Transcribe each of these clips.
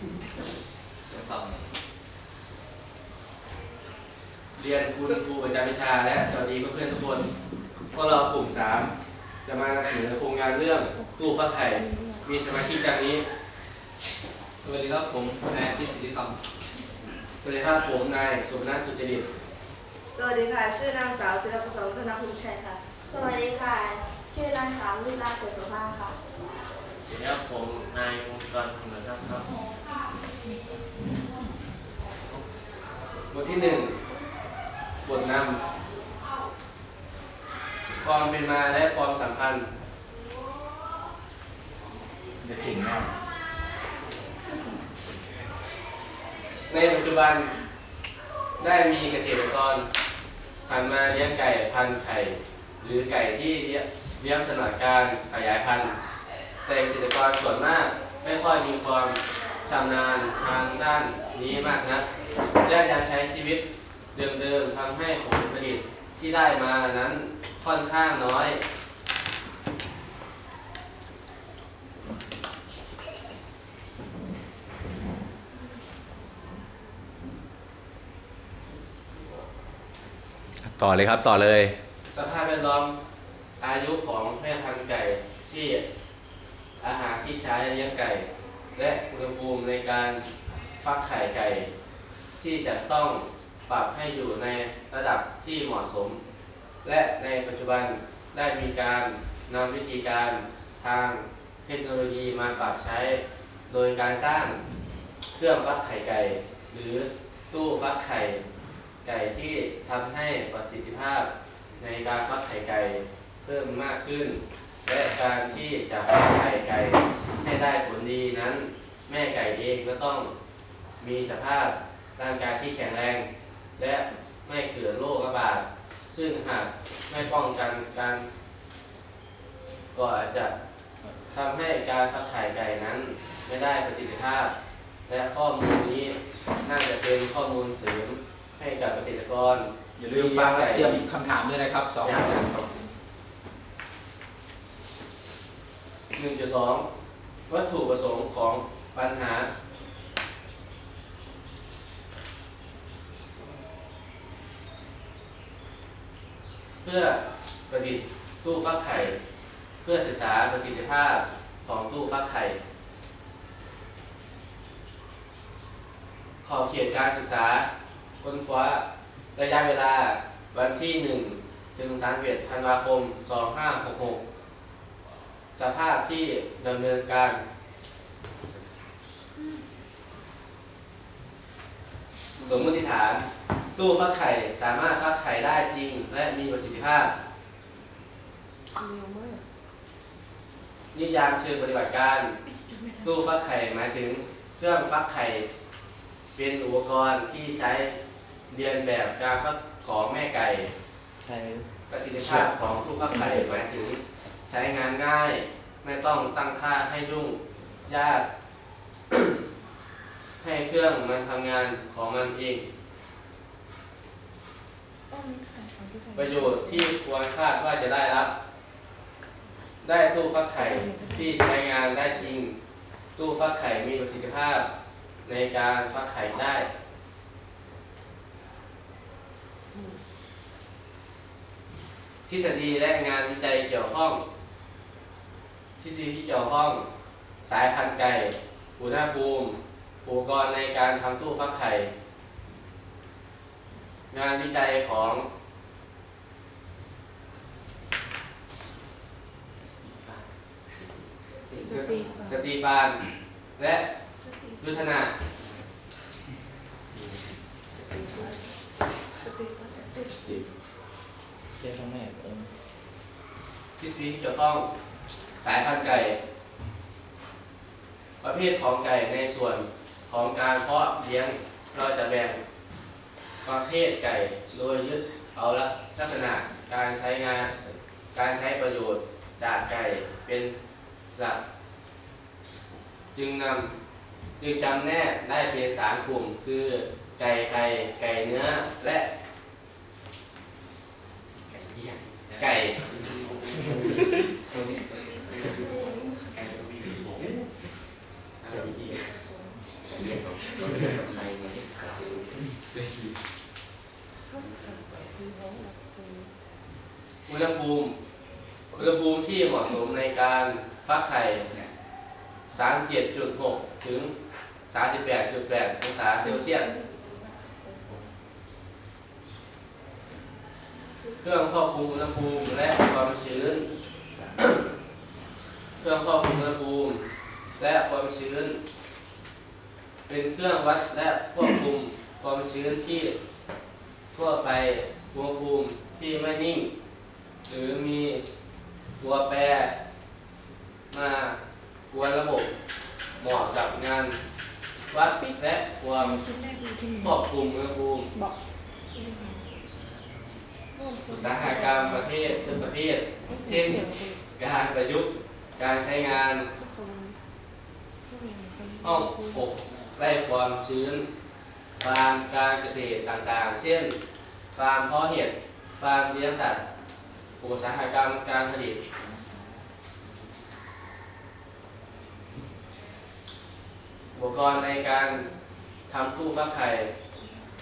ยังสอบเนี่ยเรียนคุณครูประจำวิชาและสวัสดีเพื่อนๆทุกคนพวกเรากลุ่มสามจะมานำเสนอโครงงานเรื่องตู้ฟักไข่ มีสมาชิกดังนี้ สวัสดีครับผมนายอาทิตย์สิทธิคสวัสดีครับผมนายสุพนัทสุจริต สวัสดีค่ะ ชื่อนางสาวศิลปศรธนภูมิชัยค่ะ สวัสดีค่ะ ชื่อนางสาวลิลาเสดสุภาพค่ะ สวัสดีครับผมนายพงศกรสมรทรัพย์ครับ บทที่หนึ่งบทนำความเป็นมาและความสัมพันธ์จะเก่งมากในปัจจุบันได้มีเกษตรกรหันมาเลี้ยงไก่พันธุ์ไข่ หรือไก่ที่เลี้ยงเลี้ยงสำหรับการขยายพันธุ์แต่เกษตรกรส่วนมากไม่ค่อยมีความ ชำนาญทางด้านนี้มากนักและยังใช้ชีวิตเดิมๆทำให้ผลผลิตที่ได้มานั้นค่อนข้างน้อย ต่อเลยครับต่อเลย สภาพแวดล้อมอายุของแม่พันธุ์ไก่ที่อาหารที่ใช้เลี้ยงไก่ และอุณหภูมิในการฟักไข่ไก่ ที่จะต้องปรับให้อยู่ในระดับที่เหมาะสม และในปัจจุบันได้มีการนำวิธีการทางเทคโนโลยีมาปรับใช้ โดยการสร้างเครื่องฟักไข่ไก่ หรือตู้ฟักไข่ไก่ที่ทำให้ประสิทธิภาพในการฟักไข่ไก่เพิ่มมากขึ้น และการที่จะฟักไข่ไก่ให้ได้ผลดีนั้น แม่ไก่เองก็ต้องมีสภาพร่างกายที่แข็งแรง และไม่เกิดโรคระบาดซึ่งหากไม่ป้องกันการก็อาจจะทำให้การฟักไข่ไก่นั้น ไม่ได้ประสิทธิภาพ และข้อมูลนี้น่าจะเป็นข้อมูลเสริมให้กับเกษตรกรอย่าลืมฟังเตรียมคำถามด้วยนะครับสองอำถางครับ 1.2 วัตถุประสงค์ของปัญหา เพื่อประดิษฐ์ตู้ฟักไข่ เพื่อศึกษาประสิทธิภาพของตู้ฟักไข่ ขอบเขตการศึกษาค้นคว้าระยะเวลาวันที่ 1 ถึง 31 ธันวาคม 2566 สภาพที่ดำเนินการ สมมติฐาน ตู้ฟักไข่สามารถฟักไข่ได้จริง และมีประสิทธิภาพ นิยามเชิงปฏิบัติการ ตู้ฟักไข่หมายถึงเครื่องฟักไข่ เป็นอุปกรณ์ที่ใช้เรียนแบบการฟักของแม่ไก่ใช่ประสิทธิภาพของตู้ฟักไข่หมายถึง ใช้งานง่าย ไม่ต้องตั้งค่าให้ยุ่งยาก ให้เครื่องมันทำงานของมันเอง ประโยชน์ที่ควรคาดว่าจะได้รับ ได้ตู้ฟักไข่ที่ใช้งานได้จริง ตู้ฟักไข่มีประสิทธิภาพในการฟักไข่ได้ทฤษฎีและงานวิจัยเกี่ยวข้อง ทฤษฎีที่เกี่ยวข้องสายพันธุ์ไก่อุณหภูมิอุปกรณ์ในการทำตู้ฟักไข่ งานวิจัยของสตีฟานและยุทธนาเจ้าแม่เองทฤษฎีที่เกี่ยวข้องสายพันธุ์ไก่ ประเภทของไก่ในส่วนของการเพาะเลี้ยงเราจะแบ่งประเภทไก่โดยยึดเอาลักษณะการใช้งานการใช้ประโยชน์จากไก่เป็นหลัก จึงนำจึงจำแนกได้เป็นสามกลุ่ม คือไก่ไข่ไก่เนื้อและ ไก่เหี้ยไก่ไก่ รียนต้ อุณหภูมิอุณหภูมิที่เหมาะสมในการฟักไข่37.6 ถึง 38.8 องศาเซลเซียส เครื่องควบคุมอุณหภูมิและความชื้น เครื่องควบคุมอุณหภูมิและความชื้น เป็นเครื่องวัดและควบคุมความชื้นที่ทั่วไปอุณหภูมิที่ไม่นิ่ง หรือมีตัวแปร มากวนระบบเหมาะกับงานวัดและความควบคุมอุณหภูมิอุตสาหกรรมประเทศทุกประเทศ เช่นการประยุกต์การใช้งานห้องอบ ไล่ความชื้น ฟาร์มการเกษตรต่างๆ เช่น ฟาร์มเพาะเห็ด ฟาร์มเลี้ยงสัตว์อุตสาหกรรมการผลิต อุปกรณ์ในการทำตู้ฟักไข่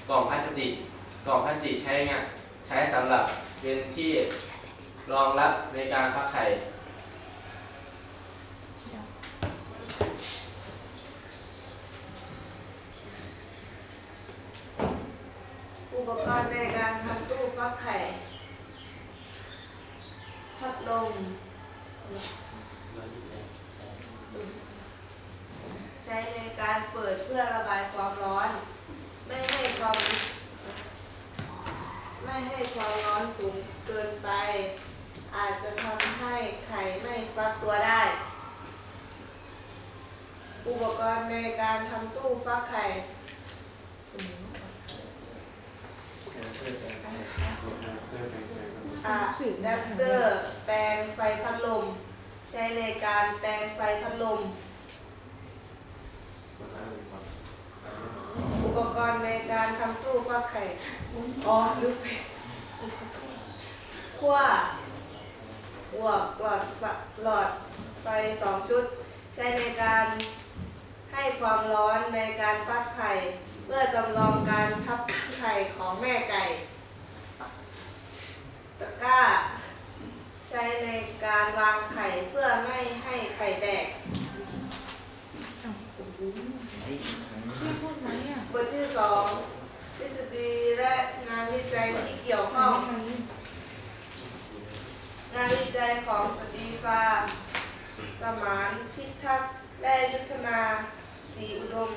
กล่องพลาสติก กล่องพลาสติกใช้งานใช้สำหรับเป็นที่รองรับในการฟักไข่ อุ ปกรณ์ในการทำตู้ฟักไข่ พัดลมใช้ในการเปิดเพื่อระบายความร้อน ไม่ให้ความไม่ให้ความร้อนสูงเกินไป อาจจะทำให้ไข่ไม่ฟักตัวได้ อุปกรณ์ในการทำตู้ฟักไข่ อะแดปเตอร์แปลงไฟพัดลม ใช้ในการแปลงไฟพัดลม อุปกรณ์ในการทำตู้ฟักไข่อ๋อลืมไปขั้วหัวหลอดไฟหลอดไฟสองชุด ใช้ในการให้ความร้อนในการฟักไข่ เพื่อจำลองการทับไข่ของแม่ไก่ตะกร้า ใช้ในการวางไข่เพื่อไม่ให้ไข่แตกบทที่สองทฤษฎีและงานวิจัยที่เกี่ยวข้อง งานวิจัยของสตีฟา สมานพิทักษ์และยุทธนา สีอุดม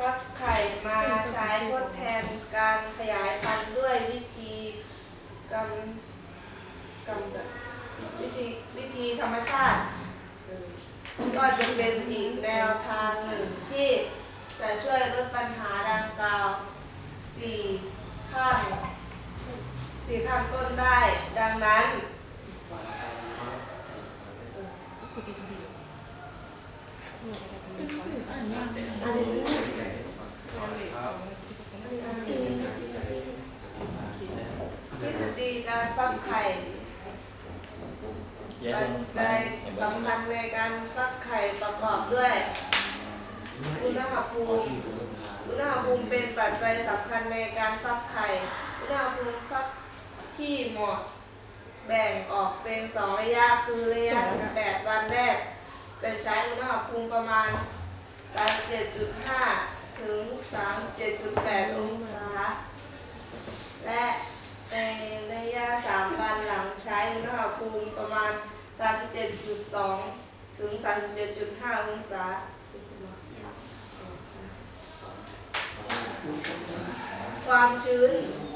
ฟักไข่มาใช้ทดแทนการขยายพันธุ์ด้วยวิธีกำกำวิธีวิธีธรรมชาติ ก็จะเป็นอีกแนวทางหนึ่งที่จะช่วยลดปัญหาดังกล่าวสี่ขั้นสี่ขั้นต้นได้ ดังนั้น ทฤษฎีการฟักไข่ปัจจัยสำคัญในการฟักไข่ประกอบด้วยอุณหภูมิอุณหภูมิเป็นปัจจัยสำคัญในการฟักไข่อุณหภูมิฟักที่เหมาะแบ่งออกเป็นสองระยะคือระยะ 18 วันแรก จะใช้อุณหภูมิประมาณ 37.5 ถึง 37.8 องศา และ ในระยะ 3 วันหลังใช้อุณหภูมิประมาณ 37.2 ถึง 37.5 องศาความชื้น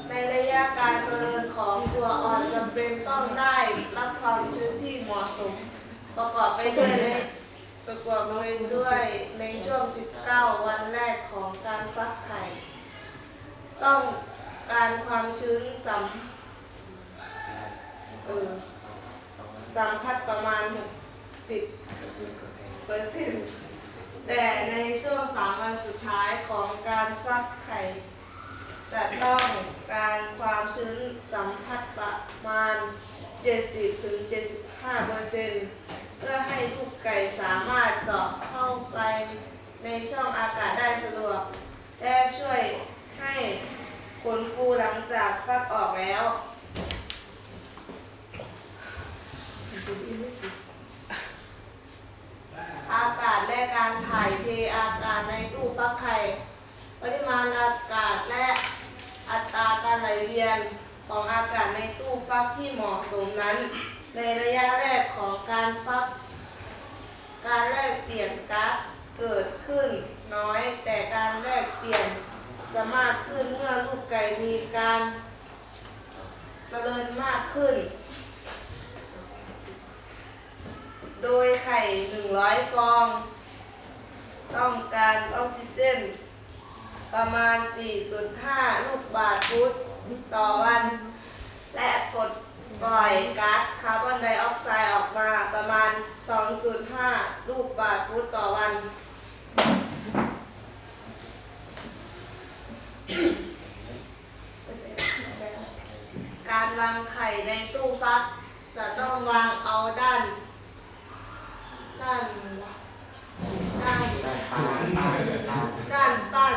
ในระยะการเจริญของตัวอ่อนจำเป็นต้องได้รับความชื้นที่เหมาะสม ประกอบไปด้วยในประกอบไปด้วยในช่วง 19 วันแรกของการฟักไข่ ต้อง การความชื้นสัมเออสัมผัสประมาณ 60เปอร์เซ็นต์แต่ในช่วงสามวันสุดท้ายของการฟักไข่ จะต้องการความชื้นสัมผัสประมาณ 70-75เปอร์เซ็นต์เพื่อให้ลูกไก่สามารถเจาะเข้าไปในช่องอาการถ่ายเทอากาศในตู้ฟักไข่ ปริมาณอากาศและอัตราการไหลเวียนของอากาศในตู้ฟักที่เหมาะสมนั้น ในระยะแรกของการฟัก การแลกเปลี่ยนก๊าซเกิดขึ้นน้อย แต่การแลกเปลี่ยนจะมากขึ้นเมื่อลูกไก่มีการเจริญมากขึ้น โดยไข่ 100 ฟอง ต้องการออกซิเจน ประมาณ 4.5 ลูกบาศก์ฟุตต่อวัน และปลดปล่อยก๊าซคาร์บอนไดออกไซด์ออกมาประมาณ 2.5 ลูกบาศก์ฟุตต่อวัน การวางไข่ในตู้ฟัก จะต้องวางเอาด้าน ด้านด้านด้านต้าน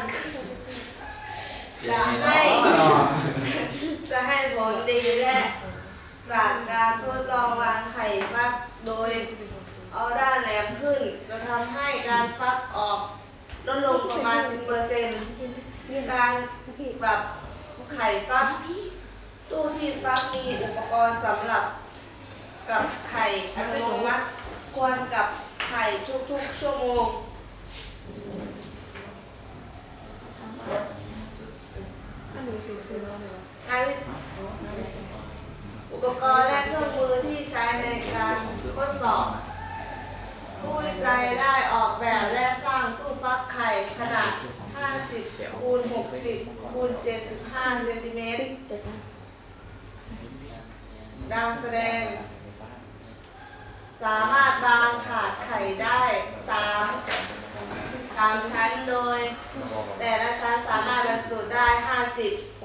จะให้ จะให้ผลดีและจากการทดลองวางไข่ฟักโดยเอาด้านแหลมขึ้น จะทำให้การฟักออกลดลงประมาณ 10%การแบบไข่ฟักตู้ที่ฟักมีอุปกรณ์สำหรับกับไข่อัตโนมัติควรกับไข่ทุกๆชั่วโมงกา รวิอุปกรณ์และเครื่องมือที่ใช้ในการทดสอบ ผู้วิจัยได้ออกแบบและสร้างตู้ฟักไข่ขนาด 50คูณ60คูณ75เซนติเมตรดังแสดง สามารถวางถาดไข่ได้สามสามชั้นโดย แต่ละชั้นสามารถบรรจุได้ 50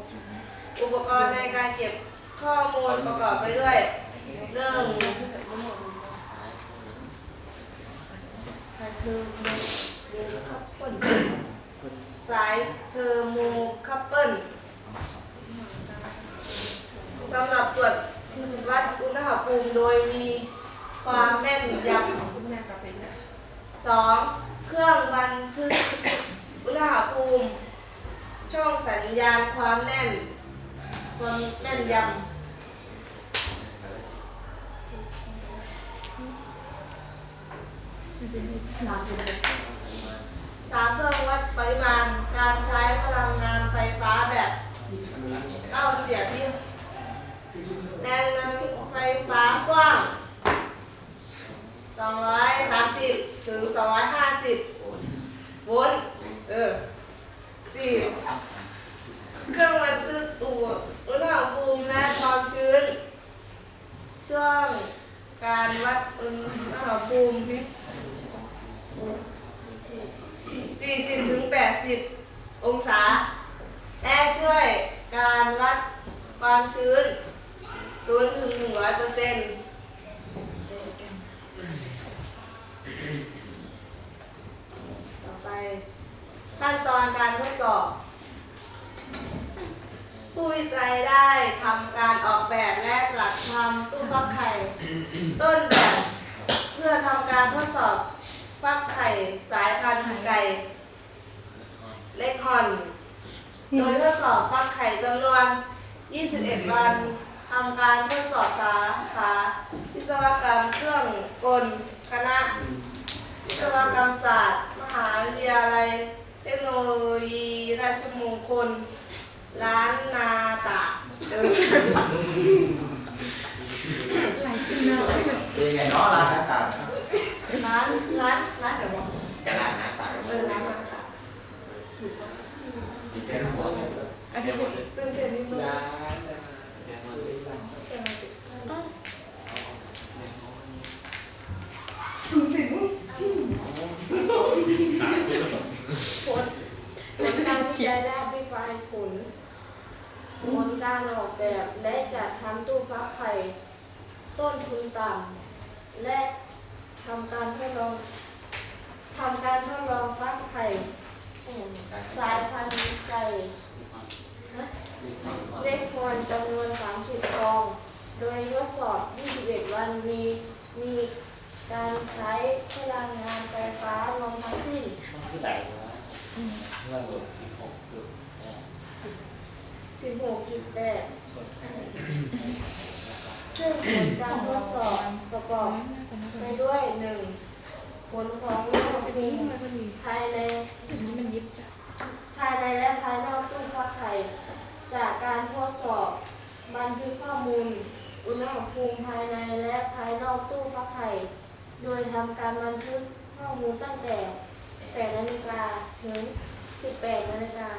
ปกรณ์ในการเก็บข้อมูลประกอบไปด้วยหนึ่งสายเทอร์โมคัพเปิลสายเทอร์โมคัพเปิลสำหรับตรวจวัดอุณหภูมิโดยมีความแม่นยำสองเครื่องบันทึกอุณหภูมิ ช่องสัญญาณความแน่น ความแม่นยำสามเครื่องวัดปริมาณการใช้พลังงานไฟฟ้าแบบเต้าเสียบที่แรงดันไฟฟ้ากว้าง 230 ถึง 250 โวลต์เออสี่เครื่องบันทึกอุ อุณหภูมิและความชื้น ช่วงการวัดอุณหภูมิ 40ถึง80 องศา และช่วยการวัดความชื้น 0 ถึง 100เปอร์เซ็นต์ต่อไปขั้นตอนการทดสอบ วิจัยได้ทำการออกแบบและจัดทำตู้ฟักไข่ ต้นแบบ เพื่อทำการทดสอบฟักไข่สายพันธุ์ไก่เล็กฮอนโดยทดสอบฟักไข่จำนวน 21 วันทำการทดสอบสาขาวิศวกรรมเครื่องกลคณะ วิศวกรรมศาสตร์ มหาวิทยาลัยเทคโนโลยีราชมงคล ร้านนาตะเออเป็นไงเนาะร้านอาหารร้านร้านร้านเดี๋ยวบอกกระดาษหน้าตาเออร้านนาตะดีแค่หัวเลยอันนี้ตื่นเต้นนิดนึง ผลผลการวิจัยและอภิปรายผลผล การออกแบบและจัดทำตู้ฟักไข่ ต้นทุนต่ำและทำการทดลองทำการทดลองฟักไข่ สายพันธุ์ไก่ฮะเล็กควรจำนวน 30 ฟอง โดยทดสอบ 21 วันมีมีการใช้พลังงานไฟฟ้ารวมทั้งสิ้น สิบหกจุดเนี่ย16.8ซึ่งผลการทดสอบประกอบไปด้วย 1. ผลของอุณหภูมิภายในภายในและภายนอกตู้ฟักไข่จากการทดสอบ บันทึกข้อมูล อุณหภูมิภายในและภายนอกตู้ฟักไข่โดยทำการบันทึกข้อมูลตั้งแต่8นาฬิกาถึง 18นาฬิกา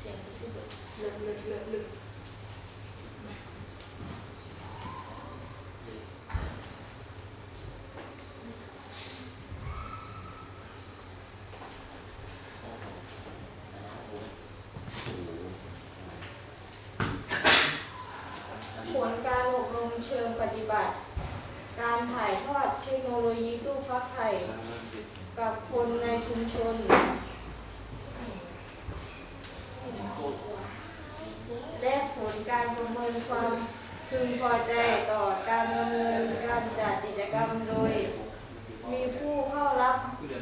เสียงสิบเลิกเลิกเลิกเลิกผลการอบรมเชิงปฏิบัติ การถ่ายทอดเทคโนโลยีตู้ฟักไข่กับคนในชุมชน และผลการประเมินความ พึงพอใจต่อการดำเนินการจัดกิจกรรมโดย มีผู้เข้ารับ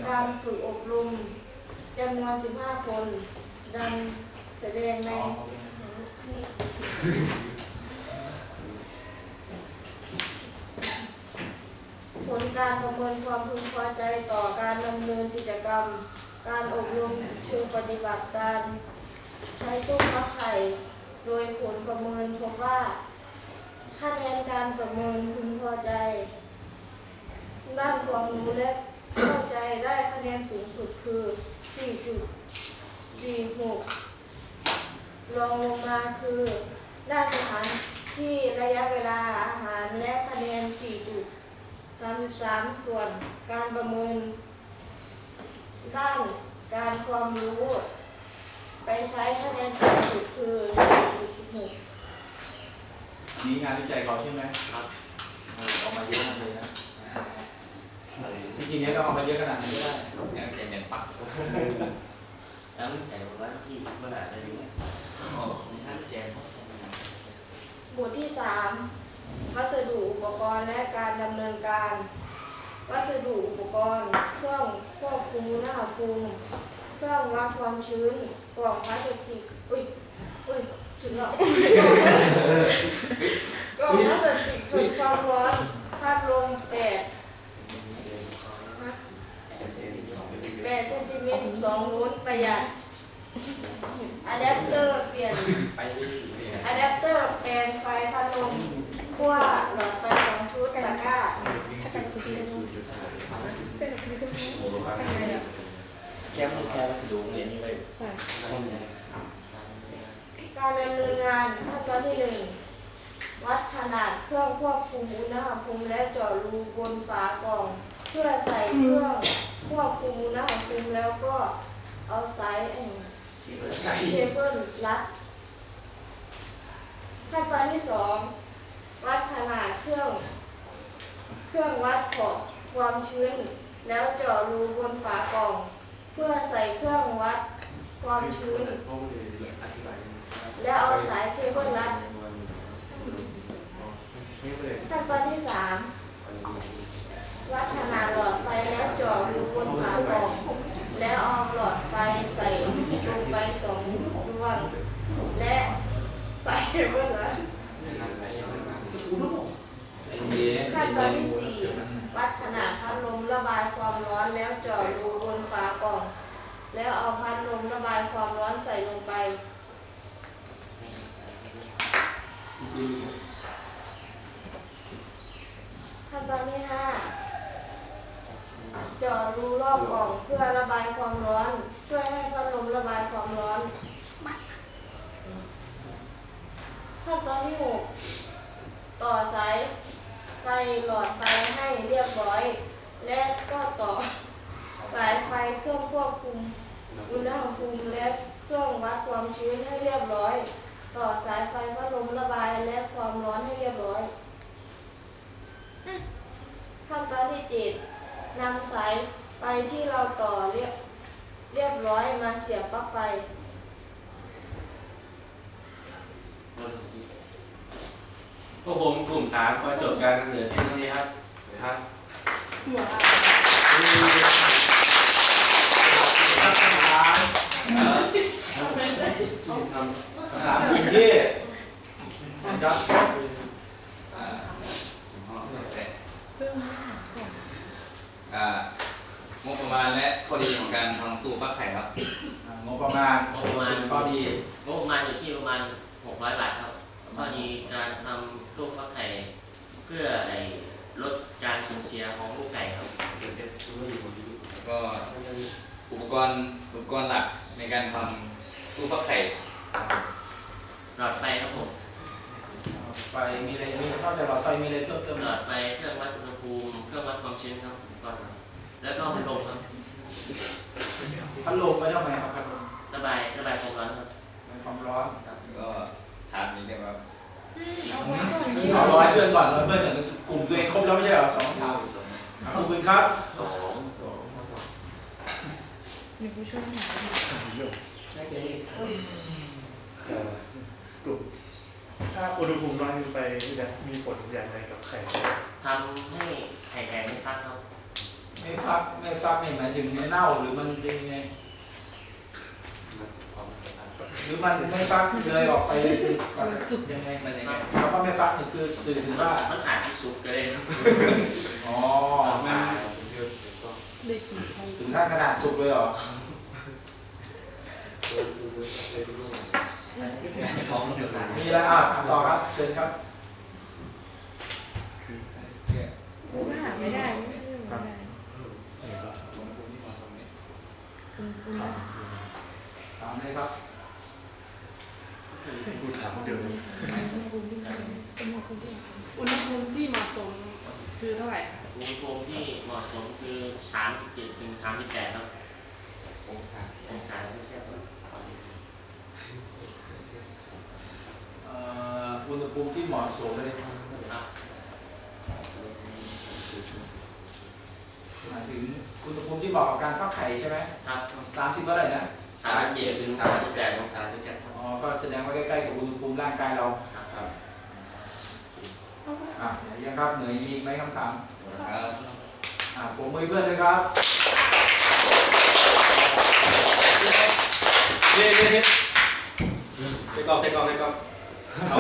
การฝึกอบรมจำนวน 15 คน ดังแสดงในผลการประเมินความพึงพอใจต่อการดำเนินกิจกรรม การอบรมเชิงปฏิบัติการ ใช้ตู้ฟักไข่ โดยผลประเมินพบว่า คะแนนการประเมินพึงพอใจด้านความรู้และเข้าใจได้คะแนนสูงสุดคือ 4.46 รองลงมาคือด้านสถานที่ระยะเวลาอาหารและคะแนน 4.33 ส่วนการประเมิน ด้านการความรู้ ไปใช้คะแนนต่ำสุดคือ 4.16 นี่งานวิจัยเขาใช่ไหมครับออกมาเยอะมากเลยนะจริงๆเนี่ยเราเอามาเยอะขนาดนี้ก็ได้ยังเจ็บเน็ตปักแล้วมันใจว่าที่เมื่อไหร่ได้รู้โอ้ท่านเจมส์บทที่3วัสดุอุปกรณ์และการดำเนินการ วัสดุอุปกรณ์ เครื่องควบคุมอุณหภูมิเครื่องวัดความชื้นกล่องพลาสติก อุ้ยอุ้ย ถึงแล้วกล่องพลาสติกทนความร้อนพัดลมแปดแปดเซนติเมตรสองโวลต์ประหยัดอะแดปเตอร์เปลี่ยนอะแดปเตอร์แปลงไฟพัดลมขั้วหลอดไฟสองชุดตะกร้าแค่แค่วัสดุเรียนนี่เลย การดำเนินงานขั้นตอนที่หนึ่งวัดขนาดเครื่องควบคุมอุณหภูมิและเจาะรูบนฝากล่อง เพื่อใส่เครื่องควบคุมอุณหภูมิแล้วก็เอาสายเคเบิลรัดขั้นตอนที่สองวัดขนาดเครื่อง เครื่องวัดขอบความชื้น แล้วเจาะรูบนฝากล่อง เพื่อใส่เครื่องวัดความชื้น แล้วเอาสายเคเบิลรัดขั้นตอนที่สามวัดขนาดหลอดไฟแล้วจาะรูบนฝากล่องแล้วเอาหลอดไฟใส่ลงไปสองดวงและสายเคเบิลรัดขั้นตอนที่สี่วัดขนาดพัดลมระบายความร้อนแล้วจาะรูบนฝากล่อง แล้วเอาพัดลมระบายความร้อนใส่ลงไป ขั้นตอนที่ห้าเจาะรูรอบกล่องเพื่อระบายความร้อน ช่วยให้พัดลมระบายความร้อน ขั้นตอนที่หกต่อสายไฟหลอดไฟให้เรียบร้อย และก็ต่อสายไฟเครื่องควบคุมอุณหภูมิและเครื่องวัดความชื้นให้เรียบร้อย ต่อสายไฟพัดลมระบายและความร้อนให้เรียบร้อยขั้นตอนที่เจ็ดนำสายไฟที่เราต่อเรียบเรียบร้อยมาเสียบปลั๊กไฟมพวกผมกลุ่มสามขอจบการนำเสนอเพียงเท่านี้ครับสวัสดีครับครับ คำถามกลุ่มที่นะครับอ่าอ่างบประมาณและข้อดีของการทำตู้ฟักไข่ครับอ่างบประมาณงบประมาณ ข้อดีงบประมาณอยู่ที่ประมาณ 600 บาทครับข้อดีการทำตู้ฟักไข่เพื่อไอ้ลดการสูญเสียของลูกไก่ครับแล้วก็อุปกรณ์อุปกรณ์หลักในการทำ ตู้ฟักไข่หลอดไฟครับผมไฟมีอะไรมีนอกจากหลอดไฟมีอะไรเพิ่มเติมหไหลมอดไฟเครื่องวัดอุณหภูมิ เครื่องวัดความชื้นครับก่อนครับแล้วก็พัดลมครับพัดลมไม่ต้องไหมครับพัดลมระบายระบายความร้อนครับเป็นความร้อนแล้วก็ถามนี้เรียกว่าเอาร้อยเพื่อนก่อนร้อยเพื่อนก่อนกลุ่มตัวเองครบแล้วไม่ใช่เหรอสองคำถามอะขอบคุณครับสองสอง เอ่อกลุ่มถ้าอุณหภูมิน้อยเกินไปนี่จะมีผลอย่างไรกับไข่ทำให้ไข่ไก่ไม่ฟักครับ ไม่ฟักไม่ฟักนี่หมายถึงมันเน่าหรือมันเป็นยังไงหรือมันไม่ฟักเลยออกไปเลยคือก่อนยังไงมันยังไงแล้วก็ไม่ฟักนี่คือสื่อถึงว่ามันอาจจะสุกก็ได้ครับอ๋อมันถึงขั้นขนาดสุกเลยเหรอท้อง มันจะสั่นมีแล้วอะต่อครับเชิญครับไม่ได้ถามเลยครับกูถามเดี๋ยวนี้อุณหภูมิที่เหมาะสมคือเท่าไหร่คะอุณหภูมิที่เหมาะสมคือ37ถึง38ครับองศาองศาเซลเซียสครับเอ่ออุณหภูมิที่เหมาะสมเลยครับหมายถึงอุณหภูมิที่เหมาะกับการฟักไข่ใช่ไหมครับสามสิบเท่าไหร่นะสามเจ็ดถึงสามสิบแปดองศาเซลเซียสครับอ๋อ ก็แสดงว่าใกล้ๆกับอุณหภูมิร่างกายเรา ครับอะไหนยังครับเหนื่อยมีอีกไหมคำถามครับอะผมมือเพื่อนเลยครับเย้เย้เย้ ใส่กล่องใส่กล่องใส่กล่องเอา